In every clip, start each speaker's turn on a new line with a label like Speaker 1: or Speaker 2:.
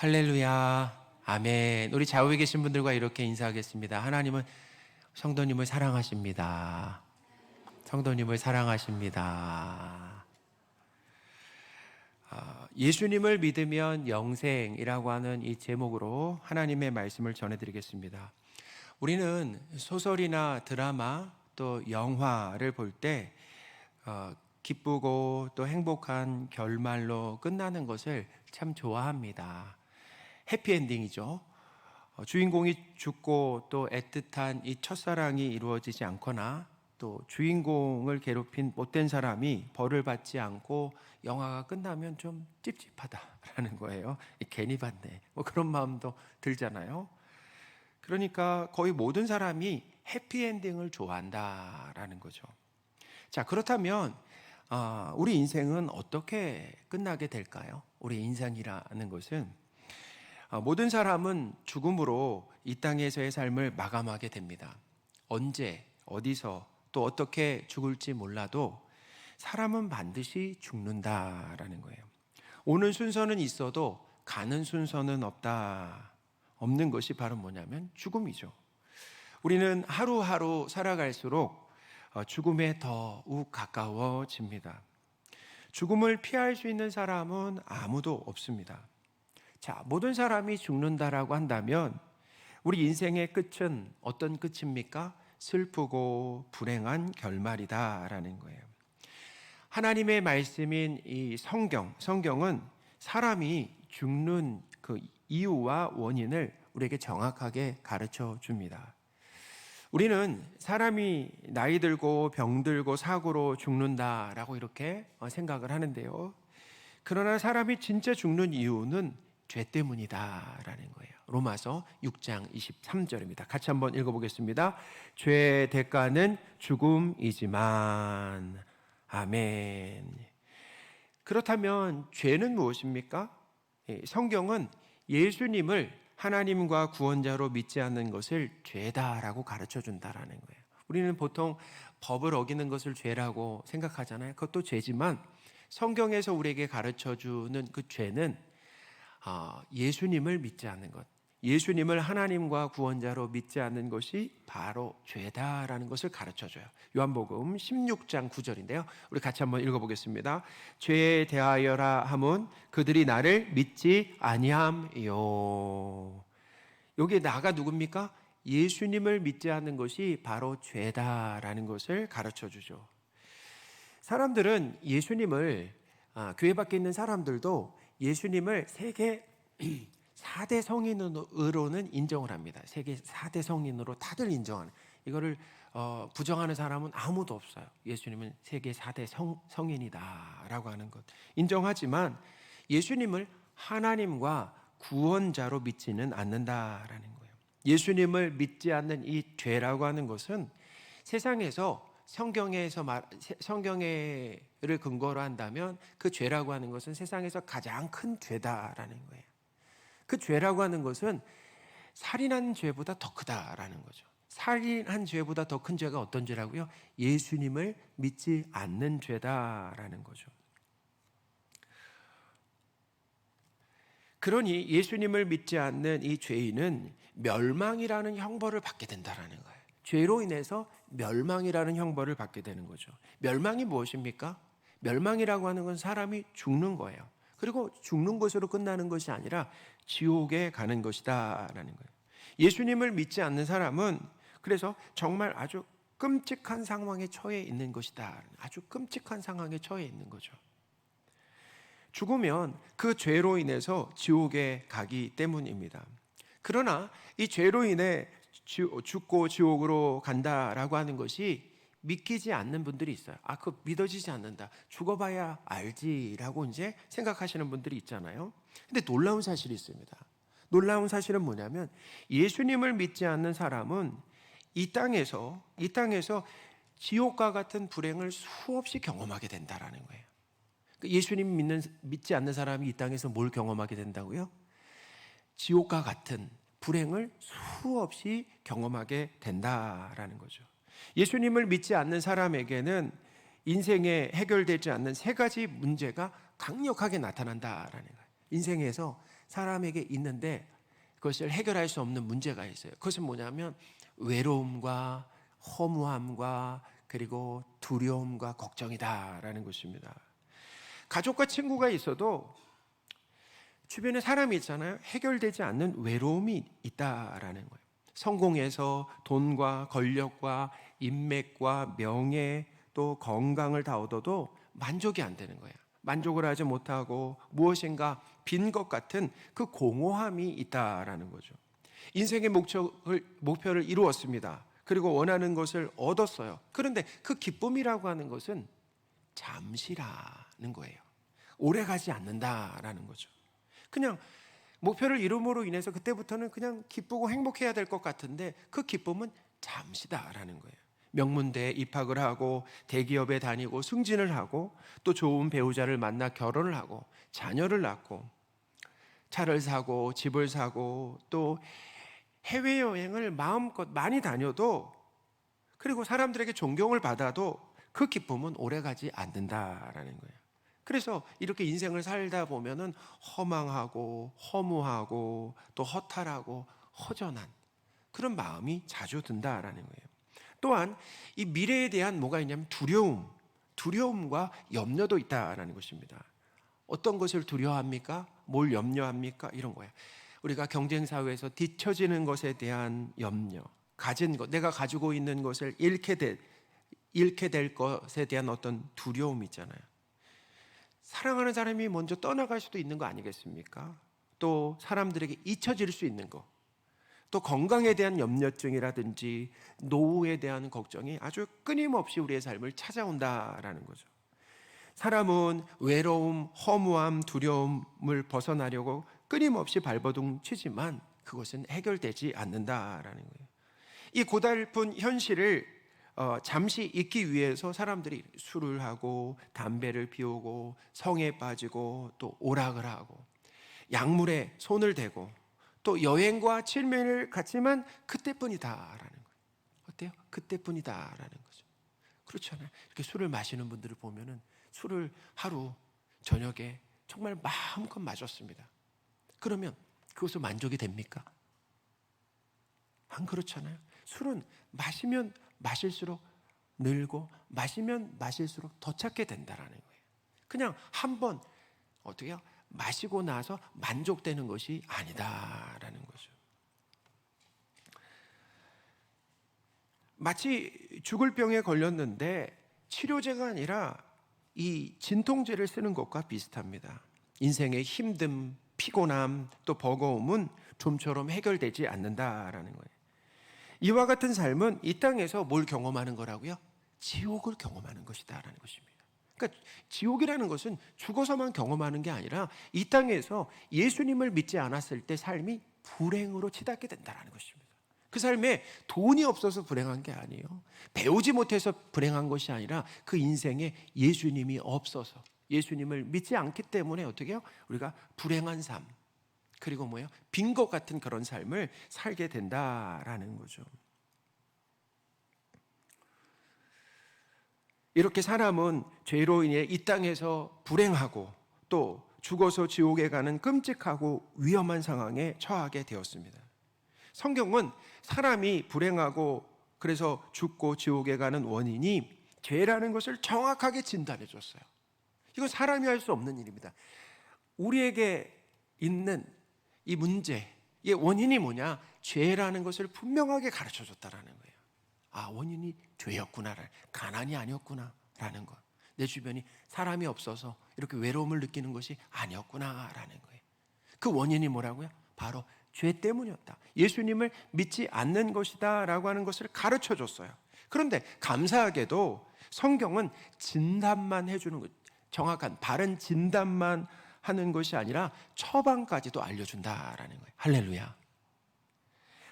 Speaker 1: 할렐루야. 아멘. 우리 좌우에 계신 분들과 이렇게 인사하겠습니다. 하나님은 성도님을 사랑하십니다. 성도님을 사랑하십니다. 아, 예수님을 믿으면 영생이라고 하는 이 제목으로 하나님의 말씀을 전해드리겠습니다. 우리는 소설이나 드라마 또 영화를 볼때 어, 기쁘고 또 행복한 결말로 끝나는 것을 참 좋아합니다. 해피엔딩이죠. 어, 주인공이 죽고 또 애틋한 이 첫사랑이 이루어지지 않거나 또 주인공을 괴롭힌 못된 사람이 벌을 받지 않고 영화가 끝나면 좀 찝찝하다라는 거예요. 괜히 봤네. 뭐 그런 마음도 들잖아요. 그러니까 거의 모든 사람이 해피엔딩을 좋아한다라는 거죠. 자, 그렇다면 아, 우리 인생은 어떻게 끝나게 될까요? 우리 인생이라는 것은 아, 모든 사람은 죽음으로 이 땅에서의 삶을 마감하게 됩니다. 언제, 어디서, 또 어떻게 죽을지 몰라도 사람은 반드시 죽는다라는 거예요. 오는 순서는 있어도 가는 순서는 없다. 없는 것이 바로 뭐냐면 죽음이죠. 우리는 하루하루 살아갈수록 어, 죽음에 더욱 가까워집니다. 죽음을 피할 수 있는 사람은 아무도 없습니다. 자, 모든 사람이 죽는다라고 한다면 우리 인생의 끝은 어떤 끝입니까? 슬프고 불행한 결말이다라는 거예요. 하나님의 말씀인 이 성경, 성경은 사람이 죽는 그 이유와 원인을 우리에게 정확하게 가르쳐 줍니다. 우리는 사람이 나이 들고 병 들고 사고로 죽는다라고 이렇게 생각을 하는데요. 그러나 사람이 진짜 죽는 이유는 죄 때문이다라는 거예요. 로마서 6장 23절입니다. 같이 한번 읽어보겠습니다. 죄의 대가는 죽음이지만 아멘. 그렇다면 죄는 무엇입니까? 예, 성경은 예수님을 하나님과 구원자로 믿지 않는 것을 죄다라고 가르쳐 준다라는 거예요. 우리는 보통 법을 어기는 것을 죄라고 생각하잖아요. 그것도 죄지만 성경에서 우리에게 가르쳐 주는 그 죄는 아, 예수님을 믿지 않는 것, 예수님을 하나님과 구원자로 믿지 않는 것이 바로 죄다라는 것을 가르쳐 줘요. 요한복음 16장 9절인데요. 우리 같이 한번 읽어 보겠습니다. 죄에 대하여라 함은 그들이 나를 믿지 아니함요. 여기 나가 누굽니까? 예수님을 믿지 않는 것이 바로 죄다라는 것을 가르쳐 주죠. 사람들은 예수님을 아, 교회 밖에 있는 사람들도 예수님을 세계 4대 성인으로는 인정을 합니다. 세계 4대 성인으로 다들 인정하는. 이거를 어, 부정하는 사람은 아무도 없어요. 예수님은 세계 4대 성, 성인이다라고 하는 것. 인정하지만 예수님을 하나님과 구원자로 믿지는 않는다라는 거예요. 예수님을 믿지 않는 이 죄라고 하는 것은 세상에서 성경에서 말, 성경에를 근거로 한다면 그 죄라고 하는 것은 세상에서 가장 큰 죄다라는 거예요. 그 죄라고 하는 것은 살인한 죄보다 더 크다라는 거죠. 살인한 죄보다 더 큰 죄가 어떤 죄라고요? 예수님을 믿지 않는 죄다라는 거죠. 그러니 예수님을 믿지 않는 이 죄인은 멸망이라는 형벌을 받게 된다라는 거예요. 죄로 인해서 멸망이라는 형벌을 받게 되는 거죠. 멸망이 무엇입니까? 멸망이라고 하는 건 사람이 죽는 거예요. 그리고 죽는 것으로 끝나는 것이 아니라 지옥에 가는 것이다라는 거예요. 예수님을 믿지 않는 사람은 그래서 정말 아주 끔찍한 상황에 처해 있는 것이다. 아주 끔찍한 상황에 처해 있는 거죠. 죽으면 그 죄로 인해서 지옥에 가기 때문입니다. 그러나 이 죄로 인해 죽고 지옥으로 간다라고 하는 것이 믿기지 않는 분들이 있어요. 아, 그 믿어지지 않는다. 죽어봐야 알지라고 이제 생각하시는 분들이 있잖아요. 근데 놀라운 사실이 있습니다. 놀라운 사실은 뭐냐면 예수님을 믿지 않는 사람은 이 땅에서 이 땅에서 지옥과 같은 불행을 수없이 경험하게 된다라는 거예요. 예수님 믿는 믿지 않는 사람이 이 땅에서 뭘 경험하게 된다고요? 지옥과 같은 불행을 수없이 경험하게 된다라는 거죠. 예수님을 믿지 않는 사람에게는 인생에 해결되지 않는 세 가지 문제가 강력하게 나타난다라는 거예요. 인생에서 사람에게 있는데 그것을 해결할 수 없는 문제가 있어요. 그것은 뭐냐면 외로움과 허무함과 그리고 두려움과 걱정이다라는 것입니다. 가족과 친구가 있어도 주변에 사람이 있잖아요. 해결되지 않는 외로움이 있다라는 거예요. 성공해서 돈과 권력과 인맥과 명예 또 건강을 다 얻어도 만족이 안 되는 거예요. 만족을 하지 못하고 무엇인가 빈 것 같은 그 공허함이 있다라는 거죠. 인생의 목적을 목표를 이루었습니다. 그리고 원하는 것을 얻었어요. 그런데 그 기쁨이라고 하는 것은 잠시라는 거예요. 오래 가지 않는다라는 거죠. 그냥 목표를 이룸으로 인해서 그때부터는 그냥 기쁘고 행복해야 될 것 같은데 그 기쁨은 잠시다라는 거예요. 명문대에 입학을 하고 대기업에 다니고 승진을 하고 또 좋은 배우자를 만나 결혼을 하고 자녀를 낳고 차를 사고 집을 사고 또 해외여행을 마음껏 많이 다녀도 그리고 사람들에게 존경을 받아도 그 기쁨은 오래 가지 않는다라는 거예요. 그래서 이렇게 인생을 살다 보면은 허망하고 허무하고 또 허탈하고 허전한 그런 마음이 자주 든다라는 거예요. 또한 이 미래에 대한 뭐가 있냐면 두려움, 두려움과 염려도 있다라는 것입니다. 어떤 것을 두려워합니까? 뭘 염려합니까? 이런 거예요. 우리가 경쟁 사회에서 뒤처지는 것에 대한 염려, 가진 것, 내가 가지고 있는 것을 잃게 될 잃게 될 것에 대한 어떤 두려움 있잖아요. 사랑하는 사람이 먼저 떠나갈 수도 있는 거 아니겠습니까? 또 사람들에게 잊혀질 수 있는 거. 또 건강에 대한 염려증이라든지 노후에 대한 걱정이 아주 끊임없이 우리의 삶을 찾아온다라는 거죠. 사람은 외로움, 허무함, 두려움을 벗어나려고 끊임없이 발버둥 치지만 그것은 해결되지 않는다라는 거예요. 이 고달픈 현실을 어, 잠시 잊기 위해서 사람들이 술을 하고 담배를 피우고 성에 빠지고 또 오락을 하고 약물에 손을 대고 또 여행과 칠면을 갖지만 그때뿐이다라는 거예요. 어때요? 그때뿐이다라는 거죠. 그렇잖아요. 이렇게 술을 마시는 분들을 보면은 술을 하루 저녁에 정말 마음껏 마셨습니다. 그러면 그것으로 만족이 됩니까? 안 그렇잖아요. 술은 마시면 마실수록 늘고 마시면 마실수록 더 찾게 된다라는 거예요. 그냥 한 번 어떻게 요 마시고 나서 만족되는 것이 아니다라는 거죠. 마치 죽을 병에 걸렸는데 치료제가 아니라 이 진통제를 쓰는 것과 비슷합니다. 인생의 힘듦, 피곤함, 또 버거움은 좀처럼 해결되지 않는다라는 거예요. 이와 같은 삶은 이 땅에서 뭘 경험하는 거라고요? 지옥을 경험하는 것이다라는 것입니다. 그러니까 지옥이라는 것은 죽어서만 경험하는 게 아니라 이 땅에서 예수님을 믿지 않았을 때 삶이 불행으로 치닫게 된다라는 것입니다. 그 삶에 돈이 없어서 불행한 게 아니에요. 배우지 못해서 불행한 것이 아니라 그 인생에 예수님이 없어서 예수님을 믿지 않기 때문에 어떻게 해요? 우리가 불행한 삶 그리고 뭐예요? 빈 것 같은 그런 삶을 살게 된다라는 거죠. 이렇게 사람은 죄로 인해 이 땅에서 불행하고 또 죽어서 지옥에 가는 끔찍하고 위험한 상황에 처하게 되었습니다. 성경은 사람이 불행하고 그래서 죽고 지옥에 가는 원인이 죄라는 것을 정확하게 진단해 줬어요. 이건 사람이 할 수 없는 일입니다. 우리에게 있는 이 문제, 이 원인이 뭐냐? 죄라는 것을 분명하게 가르쳐 줬다라는 거예요. 아, 원인이 죄였구나를 가난이 아니었구나 라는 것. 내 주변이 사람이 없어서 이렇게 외로움을 느끼는 것이 아니었구나 라는 거예요. 그 원인이 뭐라고요? 바로 죄 때문이었다. 예수님을 믿지 않는 것이다 라고 하는 것을 가르쳐 줬어요. 그런데 감사하게도 성경은 진단만 해주는 것, 정확한 바른 진단만 하는 것이 아니라 처방까지도 알려준다라는 거예요. 할렐루야.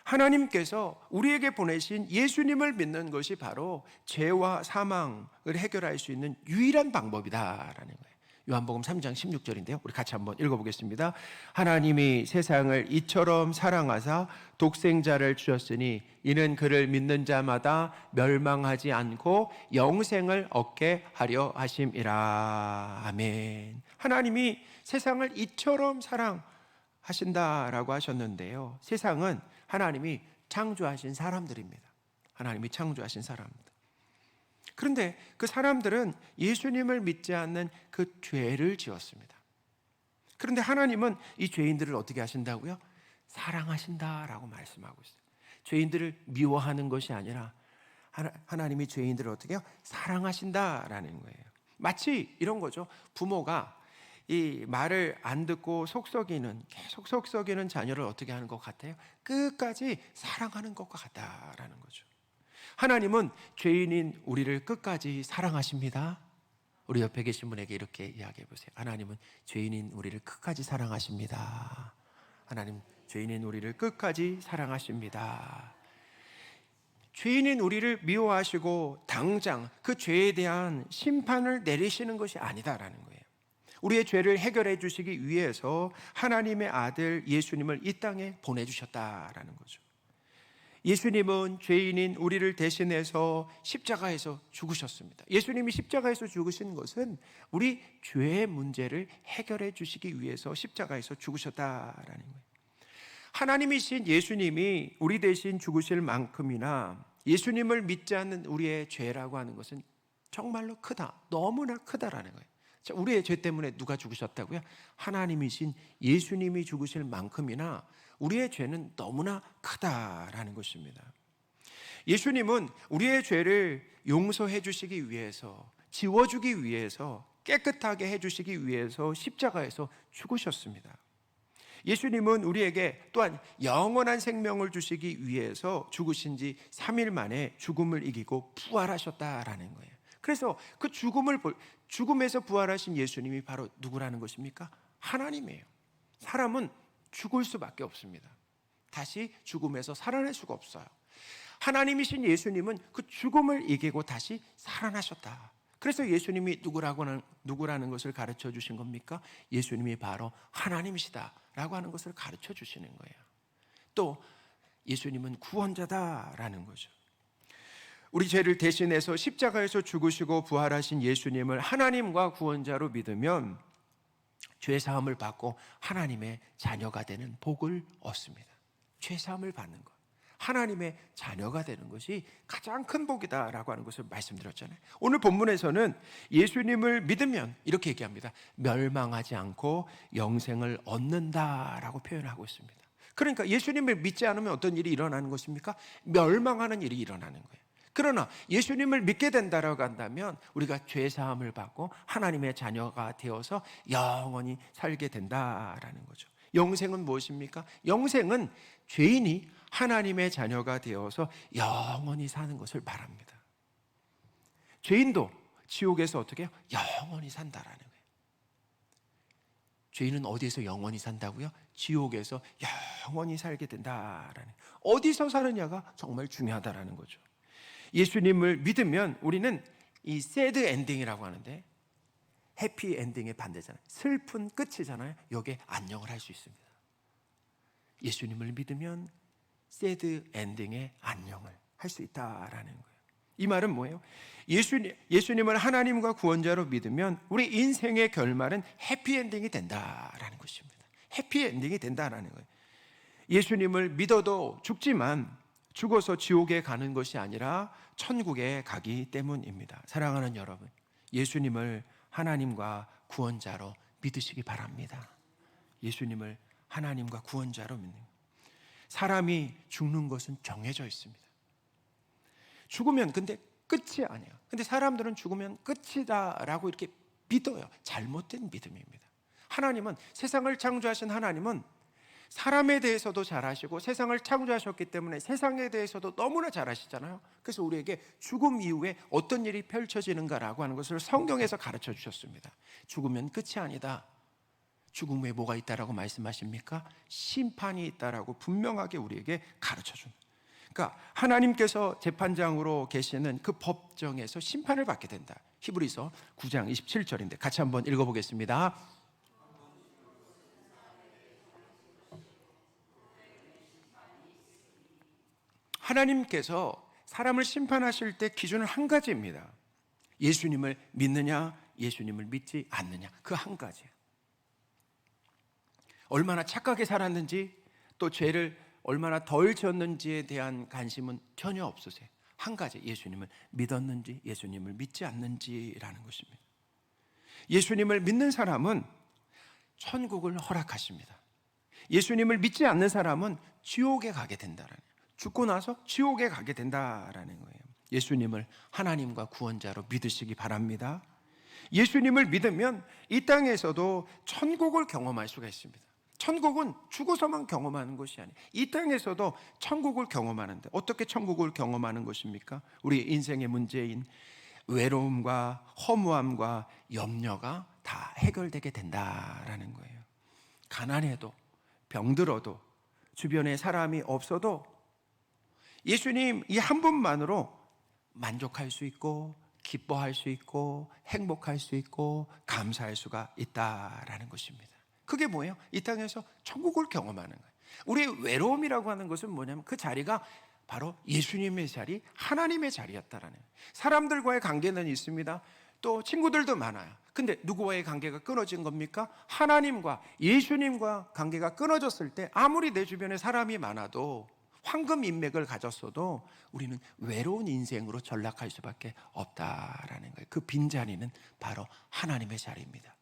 Speaker 1: 하나님께서 우리에게 보내신 예수님을 믿는 것이 바로 죄와 사망을 해결할 수 있는 유일한 방법이다라는 거예요. 요한복음 3장 16절인데요. 우리 같이 한번 읽어보겠습니다. 하나님이 세상을 이처럼 사랑하사 독생자를 주셨으니 이는 그를 믿는 자마다 멸망하지 않고 영생을 얻게 하려 하심이라. 아멘. 하나님이 세상을 이처럼 사랑 하신다라고 하셨는데요. 세상은 하나님이 창조하신 사람들입니다. 하나님이 창조하신 사람들. 그런데 그 사람들은 예수님을 믿지 않는 그 죄를 지었습니다. 그런데 하나님은 이 죄인들을 어떻게 하신다고요? 사랑하신다라고 말씀하고 있어요. 죄인들을 미워하는 것이 아니라 하나, 하나님이 죄인들을 어떻게 해요? 사랑하신다라는 거예요. 마치 이런 거죠. 부모가 이 말을 안 듣고 속썩이는 계속 속썩이는 자녀를 어떻게 하는 것 같아요? 끝까지 사랑하는 것과 같다라는 거죠. 하나님은 죄인인 우리를 끝까지 사랑하십니다. 우리 옆에 계신 분에게 이렇게 이야기해 보세요. 하나님은 죄인인 우리를 끝까지 사랑하십니다. 하나님 죄인인 우리를 끝까지 사랑하십니다. 죄인인 우리를 미워하시고 당장 그 죄에 대한 심판을 내리시는 것이 아니다라는 거예요. 우리의 죄를 해결해 주시기 위해서 하나님의 아들 예수님을 이 땅에 보내주셨다라는 거죠. 예수님은 죄인인 우리를 대신해서 십자가에서 죽으셨습니다. 예수님이 십자가에서 죽으신 것은 우리 죄의 문제를 해결해 주시기 위해서 십자가에서 죽으셨다라는 거예요. 하나님이신 예수님이 우리 대신 죽으실 만큼이나 예수님을 믿지 않는 우리의 죄라고 하는 것은 정말로 크다. 너무나 크다라는 거예요. 자, 우리의 죄 때문에 누가 죽으셨다고요? 하나님이신 예수님이 죽으실 만큼이나 우리의 죄는 너무나 크다라는 것입니다. 예수님은 우리의 죄를 용서해 주시기 위해서, 지워주기 위해서, 깨끗하게 해 주시기 위해서 십자가에서 죽으셨습니다. 예수님은 우리에게 또한 영원한 생명을 주시기 위해서 죽으신 지 3일 만에 죽음을 이기고 부활하셨다라는 거예요. 그래서 그 죽음을 볼, 죽음에서 부활하신 예수님이 바로 누구라는 것입니까? 하나님이에요. 사람은 죽을 수밖에 없습니다. 다시 죽음에서 살아날 수가 없어요. 하나님이신 예수님은 그 죽음을 이기고 다시 살아나셨다. 그래서 예수님이 누구라고는 누구라는 것을 가르쳐 주신 겁니까? 예수님이 바로 하나님이시다라고 하는 것을 가르쳐 주시는 거예요. 또 예수님은 구원자다라는 거죠. 우리 죄를 대신해서 십자가에서 죽으시고 부활하신 예수님을 하나님과 구원자로 믿으면 죄 사함을 받고 하나님의 자녀가 되는 복을 얻습니다. 죄 사함을 받는 것. 하나님의 자녀가 되는 것이 가장 큰 복이다라고 하는 것을 말씀드렸잖아요. 오늘 본문에서는 예수님을 믿으면 이렇게 얘기합니다. 멸망하지 않고 영생을 얻는다라고 표현하고 있습니다. 그러니까 예수님을 믿지 않으면 어떤 일이 일어나는 것입니까? 멸망하는 일이 일어나는 거예요. 그러나 예수님을 믿게 된다라고 한다면 우리가 죄 사함을 받고 하나님의 자녀가 되어서 영원히 살게 된다라는 거죠. 영생은 무엇입니까? 영생은 죄인이 하나님의 자녀가 되어서 영원히 사는 것을 말합니다. 죄인도 지옥에서 어떻게 해요? 영원히 산다라는 거예요. 죄인은 어디에서 영원히 산다고요? 지옥에서 영원히 살게 된다라는 어디서 사느냐가 정말 중요하다라는 거죠. 예수님을 믿으면 우리는 이 새드 엔딩이라고 하는데 해피 엔딩의 반대잖아요. 슬픈 끝이잖아요. 여기에 안녕을 할 수 있습니다. 예수님을 믿으면 새드 엔딩의 안녕을 할 수 있다라는 거예요. 이 말은 뭐예요? 예수님, 예수님을 하나님과 구원자로 믿으면 우리 인생의 결말은 해피엔딩이 된다라는 것입니다. 해피엔딩이 된다라는 거예요. 예수님을 믿어도 죽지만 죽어서 지옥에 가는 것이 아니라 천국에 가기 때문입니다. 사랑하는 여러분, 예수님을 하나님과 구원자로 믿으시기 바랍니다. 예수님을 하나님과 구원자로 믿는 사람이 죽는 것은 정해져 있습니다. 죽으면 근데 끝이 아니에요. 근데 사람들은 죽으면 끝이다라고 이렇게 믿어요. 잘못된 믿음입니다. 하나님은 세상을 창조하신 하나님은 사람에 대해서도 잘 아시고 세상을 창조하셨기 때문에 세상에 대해서도 너무나 잘 아시잖아요. 그래서 우리에게 죽음 이후에 어떤 일이 펼쳐지는가라고 하는 것을 성경에서 가르쳐 주셨습니다. 죽으면 끝이 아니다. 죽음 후에 뭐가 있다라고 말씀하십니까? 심판이 있다라고 분명하게 우리에게 가르쳐 준. 그러니까 하나님께서 재판장으로 계시는 그 법정에서 심판을 받게 된다. 히브리서 9장 27절인데 같이 한번 읽어 보겠습니다. 하나님께서 사람을 심판하실 때 기준은 한 가지입니다. 예수님을 믿느냐, 예수님을 믿지 않느냐. 그 한 가지예요. 얼마나 착하게 살았는지 또 죄를 얼마나 덜 지었는지에 대한 관심은 전혀 없으세요. 한 가지 예수님을 믿었는지 예수님을 믿지 않는지라는 것입니다. 예수님을 믿는 사람은 천국을 허락하십니다. 예수님을 믿지 않는 사람은 지옥에 가게 된다라는 죽고 나서 지옥에 가게 된다라는 거예요. 예수님을 하나님과 구원자로 믿으시기 바랍니다. 예수님을 믿으면 이 땅에서도 천국을 경험할 수가 있습니다. 천국은 죽어서만 경험하는 것이 아니에요. 이 땅에서도 천국을 경험하는데 어떻게 천국을 경험하는 것입니까? 우리 인생의 문제인 외로움과 허무함과 염려가 다 해결되게 된다라는 거예요. 가난해도 병들어도 주변에 사람이 없어도 예수님 이 한 분만으로 만족할 수 있고 기뻐할 수 있고 행복할 수 있고 감사할 수가 있다라는 것입니다. 그게 뭐예요? 이 땅에서 천국을 경험하는 거예요. 우리의 외로움이라고 하는 것은 뭐냐면 그 자리가 바로 예수님의 자리, 하나님의 자리였다라는 거예요. 사람들과의 관계는 있습니다. 또 친구들도 많아요. 근데 누구와의 관계가 끊어진 겁니까? 하나님과 예수님과 관계가 끊어졌을 때 아무리 내 주변에 사람이 많아도 황금 인맥을 가졌어도 우리는 외로운 인생으로 전락할 수밖에 없다라는 거예요. 그 빈자리는 바로 하나님의 자리입니다.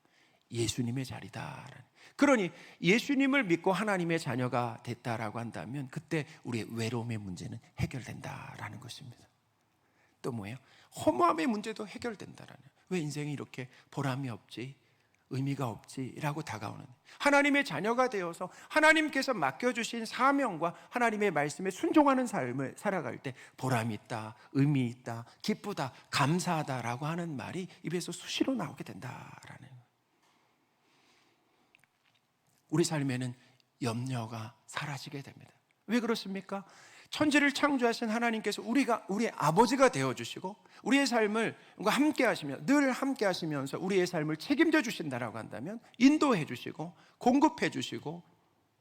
Speaker 1: 예수님의 자리다. 그러니 예수님을 믿고 하나님의 자녀가 됐다라고 한다면 그때 우리의 외로움의 문제는 해결된다라는 것입니다. 또 뭐예요? 허무함의 문제도 해결된다라는. 왜 인생이 이렇게 보람이 없지? 의미가 없지라고 다가오는 하나님의 자녀가 되어서 하나님께서 맡겨주신 사명과 하나님의 말씀에 순종하는 삶을 살아갈 때 보람이 있다, 의미 있다, 기쁘다, 감사하다라고 하는 말이 입에서 수시로 나오게 된다라는 우리 삶에는 염려가 사라지게 됩니다. 왜 그렇습니까? 천지를 창조하신 하나님께서 우리가 우리의 아버지가 되어 주시고 우리의 삶을 함께 하시며 늘 함께 하시면서 우리의 삶을 책임져 주신다라고 한다면 인도해 주시고 공급해 주시고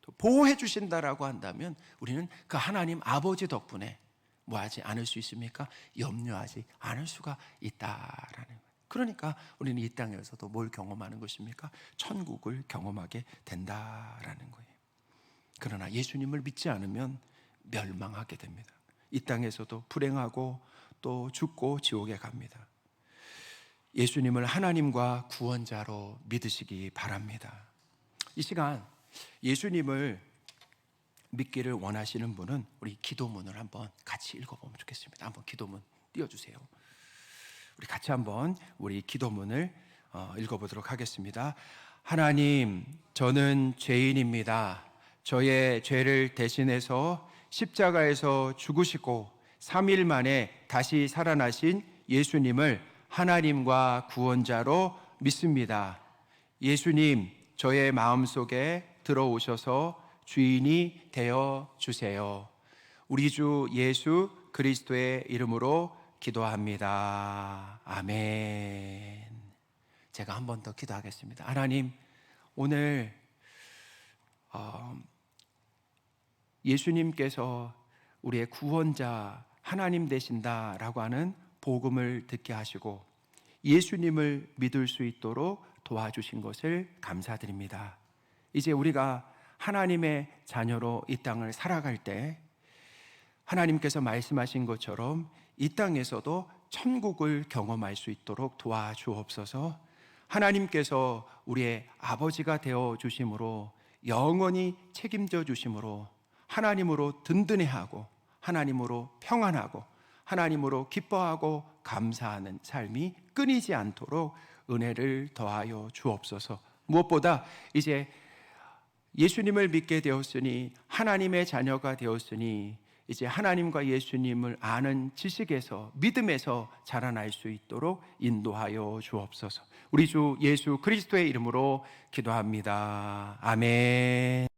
Speaker 1: 또 보호해 주신다라고 한다면 우리는 그 하나님 아버지 덕분에 뭐 하지 않을 수 있습니까? 염려하지 않을 수가 있다라는 거예요. 그러니까 우리는 이 땅에서도 뭘 경험하는 것입니까? 천국을 경험하게 된다라는 거예요. 그러나 예수님을 믿지 않으면 멸망하게 됩니다. 이 땅에서도 불행하고 또 죽고 지옥에 갑니다. 예수님을 하나님과 구원자로 믿으시기 바랍니다. 이 시간 예수님을 믿기를 원하시는 분은 우리 기도문을 한번 같이 읽어보면 좋겠습니다. 한번 기도문 띄워주세요. 우리 같이 한번 우리 기도문을 어, 읽어보도록 하겠습니다. 하나님, 저는 죄인입니다. 저의 죄를 대신해서 십자가에서 죽으시고 3일 만에 다시 살아나신 예수님을 하나님과 구원자로 믿습니다. 예수님, 저의 마음 속에 들어오셔서 주인이 되어 주세요. 우리 주 예수 그리스도의 이름으로 기도합니다. 아멘. 제가 한 번 더 기도하겠습니다. 하나님, 오늘 어, 예수님께서 우리의 구원자 하나님 되신다라고 하는 복음을 듣게 하시고 예수님을 믿을 수 있도록 도와주신 것을 감사드립니다. 이제 우리가 하나님의 자녀로 이 땅을 살아갈 때 하나님께서 말씀하신 것처럼 이 땅에서도 천국을 경험할 수 있도록 도와주옵소서. 하나님께서 우리의 아버지가 되어 주심으로 영원히 책임져 주심으로 하나님으로 든든해하고 하나님으로 평안하고 하나님으로 기뻐하고 감사하는 삶이 끊이지 않도록 은혜를 더하여 주옵소서. 무엇보다 이제 예수님을 믿게 되었으니 하나님의 자녀가 되었으니 이제 하나님과 예수님을 아는 지식에서 믿음에서 자라날 수 있도록 인도하여 주옵소서. 우리 주 예수 그리스도의 이름으로 기도합니다. 아멘.